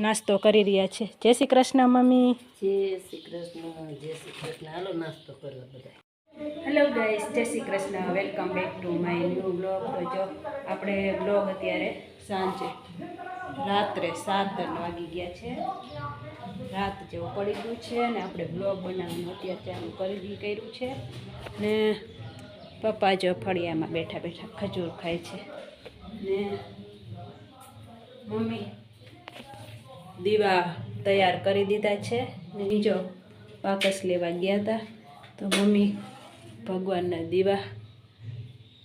નાસ્તો કરી રહ્યા છે. જય શ્રી કૃષ્ણ મમ્મી. જય શ્રી કૃષ્ણ જય શ્રી કૃષ્ણ. હાલો નાસ્તો કરો બધા. Hello guys Jai Shri Krishna. Welcome back to my new blog તો જો આપણે બ્લોગ અત્યારે સાંજે રાત્રે સાત વાગી ગયા છે. રાત જેવું પડી ગયું છે અને આપણે બ્લોગ બનાવવાનું અત્યારે ચાલુ કરી કર્યું છે. ને પપ્પા જો ફળિયામાં બેઠા બેઠા ખજૂર ખાય છે. ને મમ્મી દીવા તૈયાર કરી દીધા છે. ને બીજો પાકસ લેવા ગયા હતા. તો મમ્મી ભગવાનના દીવા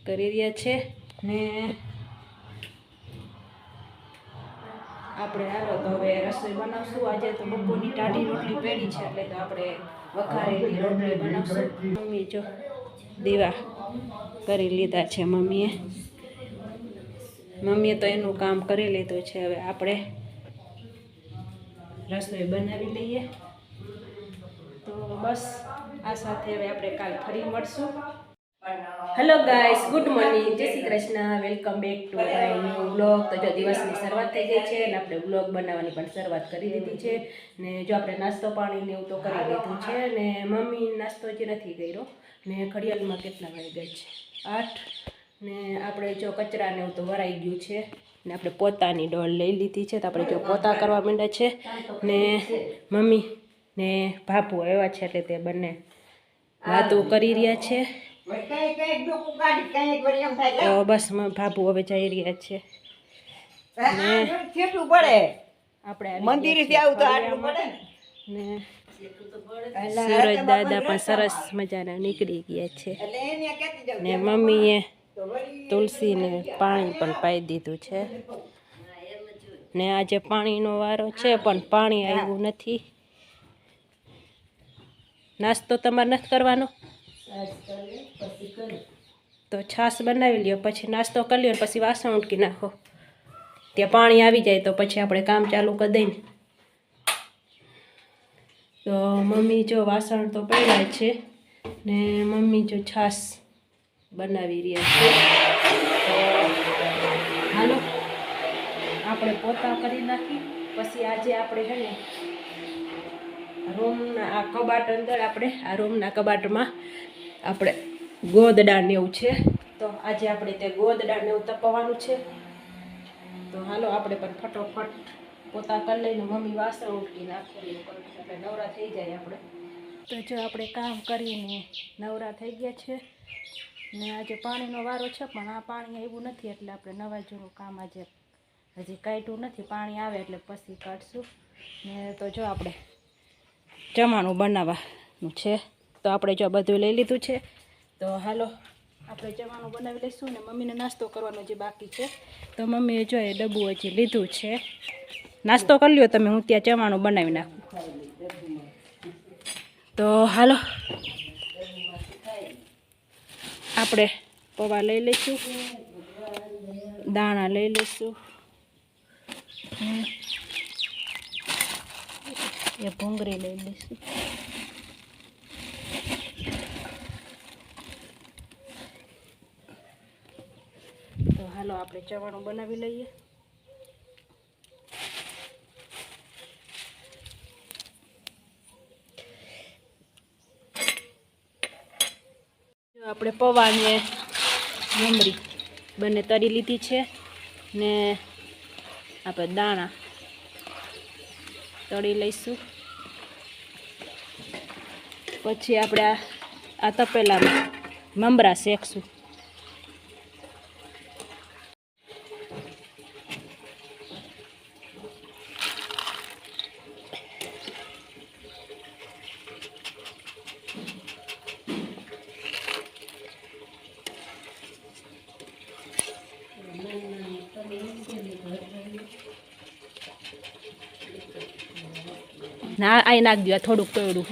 કરી રહ્યા છે. ને આપણે હાલો તો હવે રસોઈ બનાવશું. આજે તો બપોરની ટાઢી રોટલી પેડી છે, એટલે તો આપણે વઘારેલી રોટલી બનાવશું. મમ્મી જો દીવા કરી લીધા છે મમ્મીએ. મમ્મીએ તો એનું કામ કરી લીધું છે. હવે આપણે રસોઈ બનાવી લઈએ. તો બસ, આ સાથે હવે આપણે કાલ ફરી મળશું. Hello guys good morning Jai Shri Krishna. Welcome back to my new blog તો જો દિવસની શરૂઆત થઈ ગઈ છે અને આપણે બ્લોગ બનાવવાની પણ શરૂઆત કરી દીધી છે. ને જો આપણે નાસ્તો પાણી ને એવું તો કરી લીધું છે ને મમ્મી નાસ્તો હજી નથી કર્યો. ને ઘડિયાળમાં કેટલા વાગ્યા છે? આઠ. ને આપણે જો કચરા ને એવું તો વરાઈ ગયું છે. ને આપણે પોતાની ડોલ લઈ લીધી છે તો આપણે જો પોતા કરવા માંડ્યા છે ને મમ્મી ને ભાભુ આવ્યા છે એટલે તે બંને વાતો કરી રહ્યા છે. તો બસ ભાપુ હવે જઈ રહ્યા છે. ને આપણે મંદિરેથી આવું તો આટલું પડે ને? સુરજ દાદા પણ સરસ મજાના નીકળી ગયા છે. ને મમ્મીએ તુલસીને પાણી પણ પાઈ દીધું છે. ને આજે પાણીનો વારો છે, પણ પાણી આવ્યું નથી. નાસ્તો તમારે નથી કરવાનો? તો છાશ બનાવી લ્યો, પછી નાસ્તો કરી લ્યો પછી વાસણ ઉટકી નાખો. ત્યાં પાણી આવી જાય તો પછી આપણે કામ ચાલુ કરી દઈને તો મમ્મી જો વાસણ તો પડ્યા છે ને મમ્મી જો છાશ બનાવી રહ્યા છીએ હાલો, આપણે પોતા કરી નાખી. પછી આજે આપણે છે ને, રૂમના આ કબાટ અંદર આપણે, આ રૂમના કબાટમાં આપણે ગોદડા ને એવું છે. તો આજે આપણે તે ગોદડા ને એવું તપવાનું છે. તો હાલો, આપણે પણ ફટોફટ પોતા કરી લઈને મમ્મી વાસણ ઉટકી નાખે. એટલે નવરા થઈ જાય આપણે. તો જો આપણે કામ કરીને નવરા થઈ ગયા છે. ને આજે પાણીનો વારો છે, પણ આ પાણી આવ્યું નથી એટલે આપણે નવા જૂનું કામ આજે હજી કાઢ્યું નથી. પાણી આવે એટલે પછી કાઢશું. ને તો જો આપણે જમાણું બનાવવાનું છે. તો આપણે જો બધું લઈ લીધું છે. તો હાલો, આપણે જમાણું બનાવી લઈશું ને મમ્મીને નાસ્તો કરવાનો જે બાકી છે. તો મમ્મીએ જો એ ડબ્બુ હજી લીધું છે. નાસ્તો કરી લ્યો તમે, હું ત્યાં જમાણું બનાવી નાખું. તો હાલો આપણે પૌવા લઈ લઈશું. દાણા લઈ લઈશું. એ ભૂંગળી લઈ લઈશું. તો હાલો આપણે ચવાણું બનાવી લઈએ. આપણે પૌવાને મમરી બંને તરી લીધી છે ને આપણે દાણા તળી લઈશું. પછી આપણે આ તપેલામાં મમરા શેકશું. ના આ નાખ દો થોડુંક તોડું.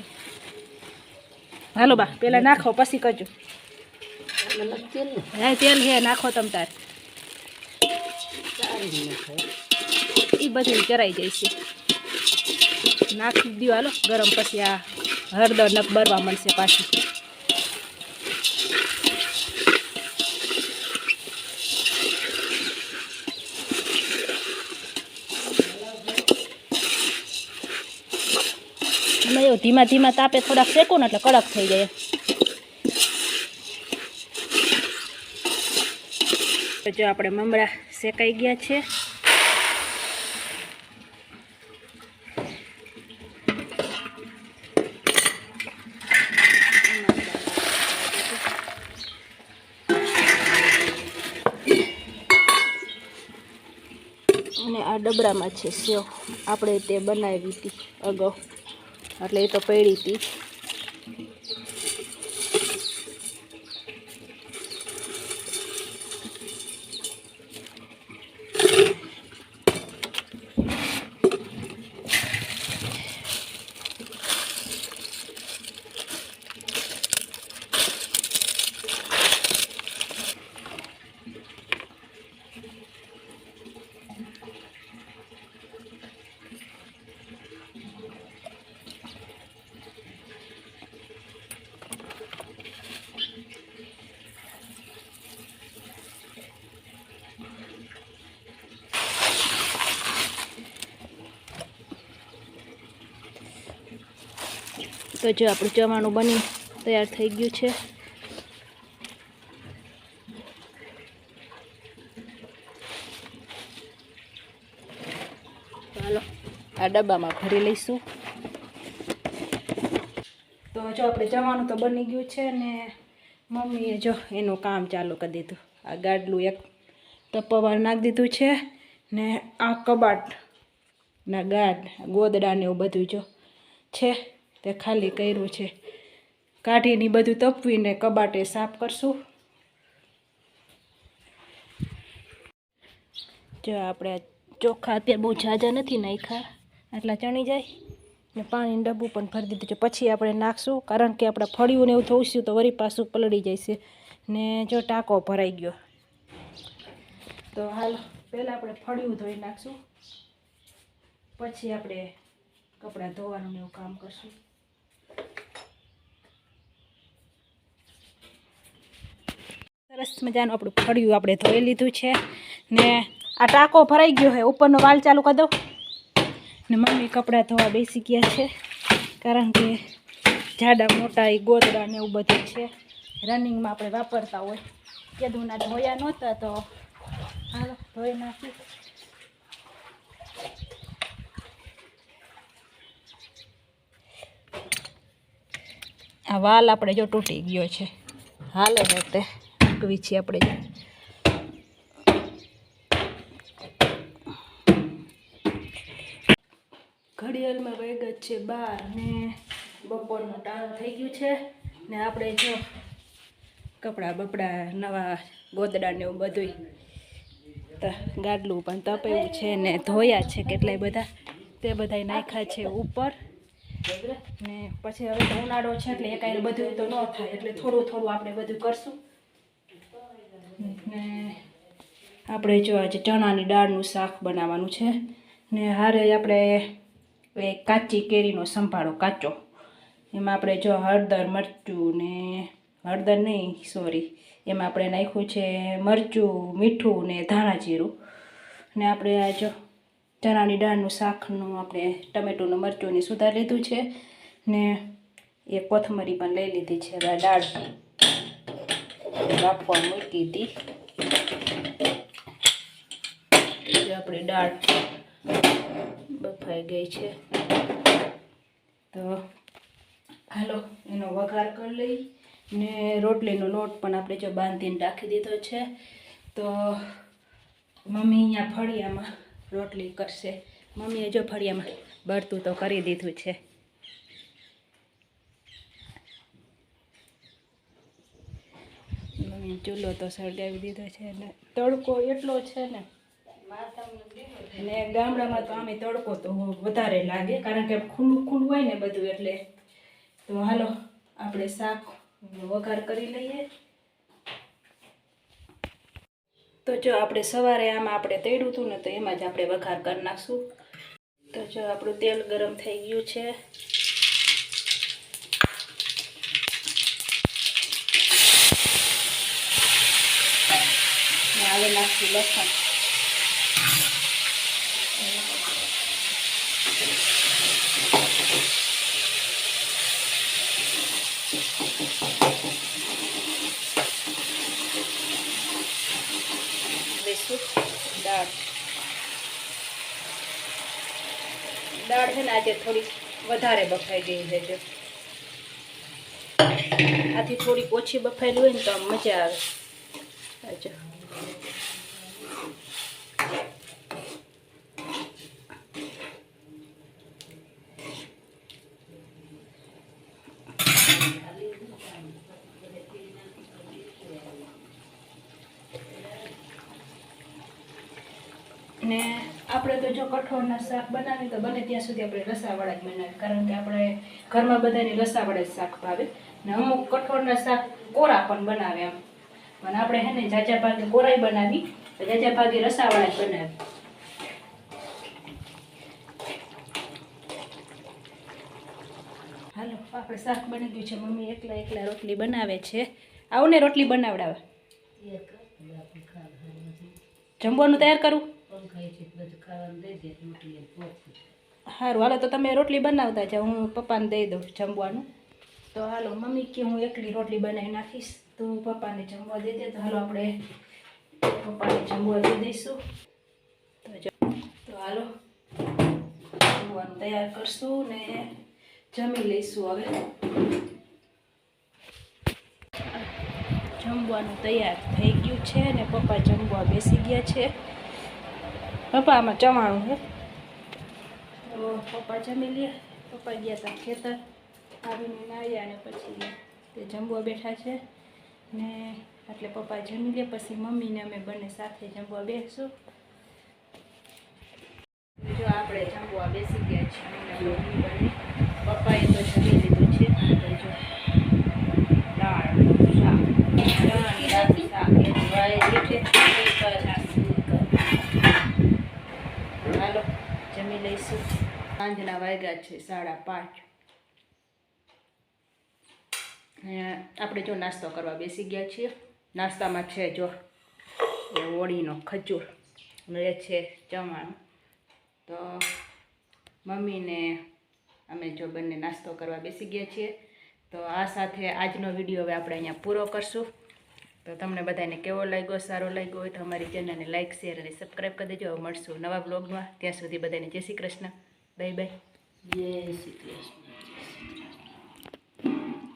હાલો બા, પેલા નાખો, પછી કરજો. હા, તેલ હે, નાખો તમ તાર. એ બધું ચરાઈ જાય છે. નાખી દો હાલો, ગરમ પછી આ હળદર બરવા મળશે પાછી. કેવું ધીમા ધીમા તાપે થોડાક શેકો ને એટલે કડક થઈ જાય. જો આપણે મમરા શેકાઈ ગયા છે. અને આ ડબરામાં છે સેવ. આપણે તે બનાવી હતી અગાઉ. એટલે એ તો પડી હતી તો જો આપણું જવાનું બની તૈયાર થઈ ગયું છે. ચાલો, આ ડબ્બામાં ભરી લઈશું. તો જો આપણે જવાનું તો બની ગયું છે ને મમ્મીએ જો એનું કામ ચાલુ કરી દીધું. આ ગાડલું એક તપવાર નાખી દીધું છે ને આ કબાટના ગાઢ ગાડ, ગોદડા ને એવું બધું જો છે. તે ખાલી કર્યું છે. કાઢીને બધું તપવીને કબાટે સાફ કરશું. જો આપણે ચોખા અત્યારે બહુ ઝાઝા નથી નાખ્યા, આટલા ચણી જાય. ને પાણીનું ડબ્બું પણ ભરી દીધું છે. પછી આપણે નાખશું, કારણ કે આપણે ફળિયું ને એવું થવું તો વળી પાછું પલળી છે. ને જો ટાંકો ભરાઈ ગયો. તો હાલ, પહેલાં આપણે ફળિયું ધોઈ નાખશું. પછી આપણે કપડાં ધોવાનું એવું કામ કરશું. સરસ મજાનું આપણું ફળિયું આપણે ધોઈ લીધું છે. ને આ ટાંકો ભરાઈ ગયો છે. ઉપરનો વાલ ચાલુ કરી દો ને મમ્મી કપડાં ધોવા બેસી ગયા છે. કારણ કે જાડા મોટા એ ગોદડા ને એવું બધું છે. રનિંગમાં આપણે વાપરતા હોય. કેદુના ધોયા નહોતા તો હાલો, ધોઈ નાખી આ વાલ આપણે જો તૂટી ગયો છે. હાલો તે. મૂકવી છે આપણે ઘડિયાળમાં વાગ્યા છે બાર ને બપોરનું ટાણું થઈ ગયું છે ને આપણે જો કપડાં બપડા નવા ગોદડા ને એવું બધું ગાડલું પણ તપેવું છે ને ધોયા છે કેટલાય બધા તે બધાય નાખ્યા છે ઉપર ને પછી હવે ઉનાળો છે એટલે એકાઈ બધું તો ન થાય એટલે થોડું થોડું આપણે બધું કરશું ને આપણે જો આજે ચણાની દાળનું શાક બનાવવાનું છે. ને હારે આપણે એ કાચી કેરીનો સંભાળો કાચો. એમાં આપણે જો હળદર, મરચું ને હળદર નહીં સોરી એમાં આપણે નાખ્યું છે મરચું, મીઠું ને ધાણા જીરું. ને આપણે આ જો ચણાની દાળનું શાકનું આપણે ટમેટોનું મરચું ને સુધાર લીધું છે. ને એ કોથમરી પણ લઈ લીધી છે દાળ બાફવા મૂકી હતી. આપણી દાળ બફાઈ ગઈ છે. તો હાલો, એનો વઘાર કરી લઈ ને રોટલીનો લોટ પણ આપણે જો બાંધીને રાખી દીધો છે. તો મમ્મી અહીંયા ફળિયામાં રોટલી કરશે. મમ્મીએ જો ફળિયામાં બરતું તો કરી દીધું છે. મમ્મીએ ચૂલો તો સળગાવી દીધો છે ને તડકો એટલો છે ને. અને ગામડામાં તો આમે તડકો તો વધારે લાગે, કારણ કે ખુલ્લું ખુલ્લું હોય ને બધું એટલે તો હાલો, આપણે શાક વઘાર કરી લઈએ. તો જો આપણે સવારે આમાં આપણે તેડ્યું હતું ને તો એમાં જ આપણે વઘાર કરી નાખશું. તો જો આપણું તેલ ગરમ થઈ ગયું છે ને હવે નાખશું લસણ લઈશું દાળ દાળ છે ને આજે થોડી વધારે બફાઈ ગઈ છે જો. આથી થોડીક ઓછી બફાયેલી હોય ને તો આમ મજા આવે. આ જો ને આપણે તો જો કઠોળના શાક બનાવીએ તો બને ત્યાં સુધી આપણે રસાવાળા જ બનાવીએ. કારણ કે આપણે ઘરમાં બધાને રસાવાળા જ શાક ભાવે. ને અમુક કઠોળના શાક કોરા પણ બનાવે એમ. પણ આપણે હે ને જાજા ભાગે કોરાય બનાવી તો જાજા ભાગે રસાવાળા જ બનાવી હાલો આપણે શાક બની ગયું છે. મમ્મી એકલા એકલા રોટલી બનાવે છે. આવું ને રોટલી બનાવડાવે. જમવાનું તૈયાર કરું? ખાઈ છે બધું ખાવાનું દઈ દે રોટલી અને સારું હાલો તો તમે રોટલી બનાવતા જાઓ હું પપ્પાને દઈ દઉં જમવાનું. તો હાલો મમ્મી કે હું એકલી રોટલી બનાવી નાખીશ તો પપ્પાને જમવા દઈ દે તો હાલો આપણે પપ્પાને જમવા દઈ દઈશું. તો તો હાલો જમવાનું તૈયાર કરશું ને જમી લઈશું હવે. જમવાનું તૈયાર થઈ ગયું છે ને પપ્પા જમવા બેસી ગયા છે. પપ્પા, આમાં ચવાણું છે. તો પપ્પા જમી લે. પપ્પા ગયા હતા ખેતર. આવીને નાહ્યા અને પછી તે જમવા બેઠા છે. ને એટલે પપ્પા જમી લે, પછી મમ્મીને અમે બંને સાથે જમવા બેસશું જો આપણે જમવા બેસી ગયા છીએ, મમ્મી બંને પપ્પાએ તો જમી લીધું છે તો જો દાળ શાક ચણાની દાળનું શાક એ વાય છે હાલો જમી લઈશું સાંજના વાગ્યા છે, સાડા પાંચ. આપણે જો નાસ્તો કરવા બેસી ગયા છીએ. નાસ્તામાં છે જો ઓળીનો ખજૂર એ છે જમવાનું તો મમ્મીને અમે જો બંને નાસ્તો કરવા બેસી ગયા છીએ. તો આ સાથે આજનો વીડિયો હવે આપણે અહીંયા પૂરો કરશું. તો તમને બધાને કેવો લાગ્યો, સારો લાગ્યો હોય તો અમારી ચેનલને લાઇક શેર અને સબસ્ક્રાઈબ કરી દેજો. મળશું નવા બ્લોગમાં ત્યાં સુધી બધાને જય શ્રી કૃષ્ણ. બાય બાય જય શ્રી કૃષ્ણ